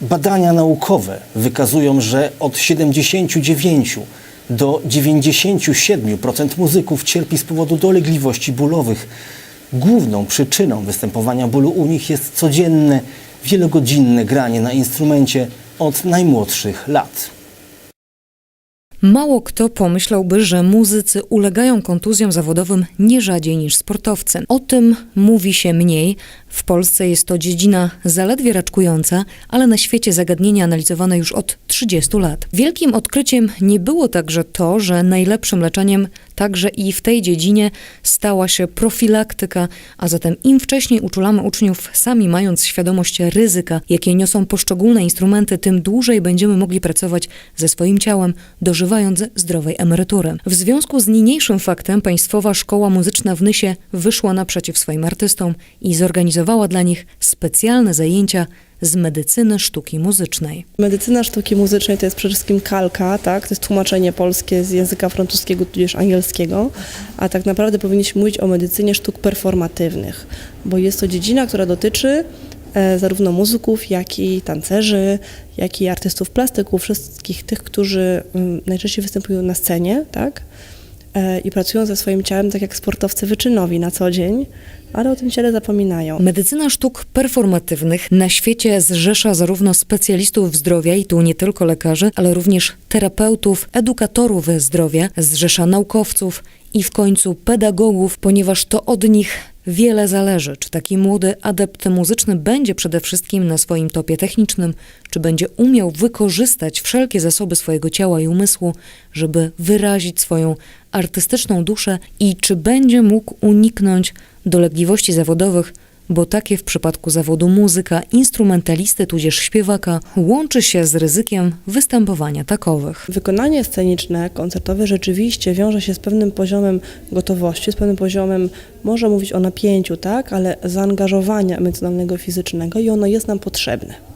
Badania naukowe wykazują, że od 79 do 97% muzyków cierpi z powodu dolegliwości bólowych. Główną przyczyną występowania bólu u nich jest codzienne, wielogodzinne granie na instrumencie od najmłodszych lat. Mało kto pomyślałby, że muzycy ulegają kontuzjom zawodowym nie rzadziej niż sportowcy. O tym mówi się mniej. W Polsce jest to dziedzina zaledwie raczkująca, ale na świecie zagadnienie analizowane już od 30 lat. Wielkim odkryciem nie było także to, że najlepszym leczeniem także i w tej dziedzinie stała się profilaktyka, a zatem im wcześniej uczulamy uczniów, sami mając świadomość ryzyka, jakie niosą poszczególne instrumenty, tym dłużej będziemy mogli pracować ze swoim ciałem, dożywając zdrowej emerytury. W związku z niniejszym faktem Państwowa Szkoła Muzyczna w Nysie wyszła naprzeciw swoim artystom i zorganizowała dla nich specjalne zajęcia z medycyny sztuki muzycznej. Medycyna sztuki muzycznej to jest przede wszystkim kalka, tak? to jest tłumaczenie polskie z języka francuskiego tudzież angielskiego, a tak naprawdę powinniśmy mówić o medycynie sztuk performatywnych, bo jest to dziedzina, która dotyczy e, zarówno muzyków, jak i tancerzy, jak i artystów plastyków, wszystkich tych, którzy mm, najczęściej występują na scenie, tak? E, i pracują ze swoim ciałem tak jak sportowcy wyczynowi na co dzień, ale o tym ciele zapominają. Medycyna sztuk performatywnych na świecie zrzesza zarówno specjalistów zdrowia, i tu nie tylko lekarzy, ale również terapeutów, edukatorów zdrowia, zrzesza naukowców i w końcu pedagogów, ponieważ to od nich wiele zależy, czy taki młody adept muzyczny będzie przede wszystkim na swoim topie technicznym, czy będzie umiał wykorzystać wszelkie zasoby swojego ciała i umysłu, żeby wyrazić swoją artystyczną duszę i czy będzie mógł uniknąć dolegliwości zawodowych, bo takie w przypadku zawodu muzyka, instrumentalisty tudzież śpiewaka łączy się z ryzykiem występowania takowych. Wykonanie sceniczne, koncertowe rzeczywiście wiąże się z pewnym poziomem gotowości, z pewnym poziomem, można mówić o napięciu, tak, ale zaangażowania emocjonalnego, fizycznego i ono jest nam potrzebne.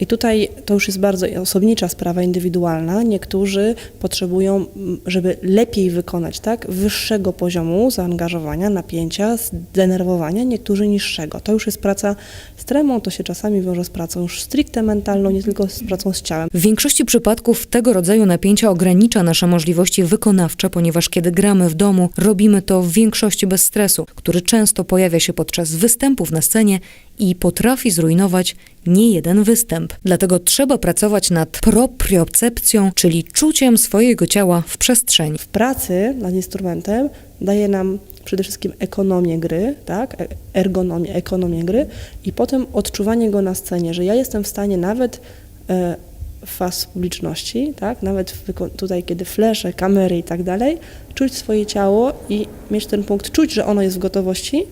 I tutaj to już jest bardzo osobnicza sprawa, indywidualna. Niektórzy potrzebują, żeby lepiej wykonać, tak, wyższego poziomu zaangażowania, napięcia, zdenerwowania, niektórzy niższego. To już jest praca z tremą, to się czasami wiąże z pracą już stricte mentalną, nie tylko z pracą z ciałem. W większości przypadków tego rodzaju napięcia ogranicza nasze możliwości wykonawcze, ponieważ kiedy gramy w domu, robimy to w większości bez stresu, który często pojawia się podczas występów na scenie i potrafi zrujnować nie jeden występ. Dlatego trzeba pracować nad propriocepcją, czyli czuciem swojego ciała w przestrzeni. w pracy nad instrumentem daje nam przede wszystkim ekonomię gry, tak? e- ergonomię, ekonomię gry i potem odczuwanie go na scenie, że ja jestem w stanie nawet e, faz publiczności, tak? nawet tutaj, kiedy flesze, kamery i tak dalej, czuć swoje ciało i mieć ten punkt, czuć, że ono jest w gotowości,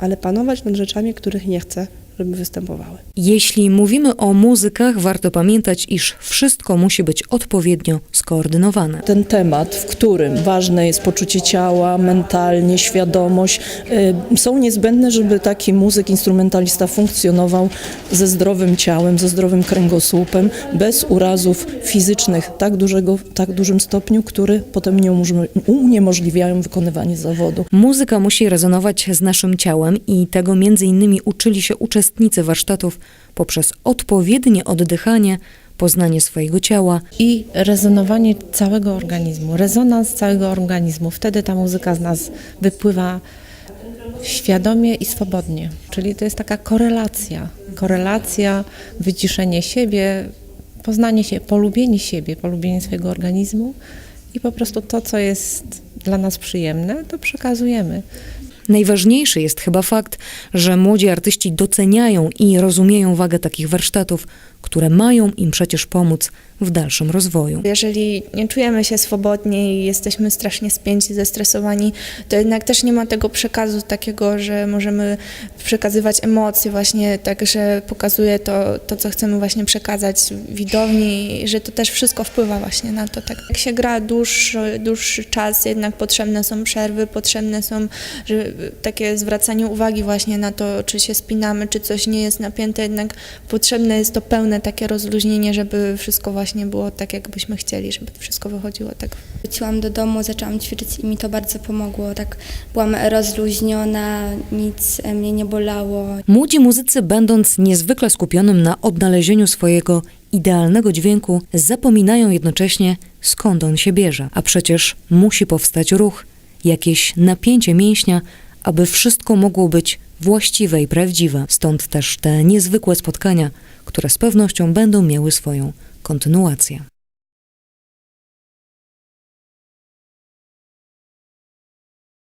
ale panować nad rzeczami, których nie chcę, żeby występowały. Jeśli mówimy o muzykach, warto pamiętać, iż wszystko musi być odpowiednio skoordynowane. ten temat, w którym ważne jest poczucie ciała, mentalnie, świadomość, y, są niezbędne, żeby taki muzyk, instrumentalista funkcjonował ze zdrowym ciałem, ze zdrowym kręgosłupem, bez urazów fizycznych tak, dużego, w tak dużym stopniu, które potem nie uniemożliwiają wykonywanie zawodu. Muzyka musi rezonować z naszym ciałem i tego między innymi uczyli się uczestnicy warsztatów poprzez odpowiednie oddychanie, poznanie swojego ciała, i rezonowanie całego organizmu, rezonans całego organizmu. Wtedy ta muzyka z nas wypływa świadomie i swobodnie. Czyli to jest taka korelacja. Korelacja, wyciszenie siebie, poznanie się, polubienie siebie, polubienie swojego organizmu i po prostu to, co jest dla nas przyjemne, to przekazujemy. Najważniejszy jest chyba fakt, że młodzi artyści doceniają i rozumieją wagę takich warsztatów, które mają im przecież pomóc w dalszym rozwoju. Jeżeli nie czujemy się swobodnie i jesteśmy strasznie spięci, zestresowani, to jednak też nie ma tego przekazu takiego, że możemy przekazywać emocje właśnie tak, że pokazuje to, to co chcemy właśnie przekazać widowni, że to też wszystko wpływa właśnie na to. Tak. Jak się gra dłuższy, dłuższy czas, jednak potrzebne są przerwy, potrzebne są że takie zwracanie uwagi właśnie na to, czy się spinamy, czy coś nie jest napięte, jednak potrzebne jest to pełne takie rozluźnienie, żeby wszystko właśnie było tak, jakbyśmy chcieli, żeby wszystko wychodziło tak Wróciłam do domu, zaczęłam ćwiczyć i mi to bardzo pomogło. Tak byłam rozluźniona, nic e, mnie nie bolało. Młodzi muzycy, będąc niezwykle skupionym na odnalezieniu swojego idealnego dźwięku, zapominają jednocześnie, skąd on się bierze. A przecież musi powstać ruch, jakieś napięcie mięśnia, aby wszystko mogło być właściwe i prawdziwe. Stąd też te niezwykłe spotkania, które z pewnością będą miały swoją kontynuację.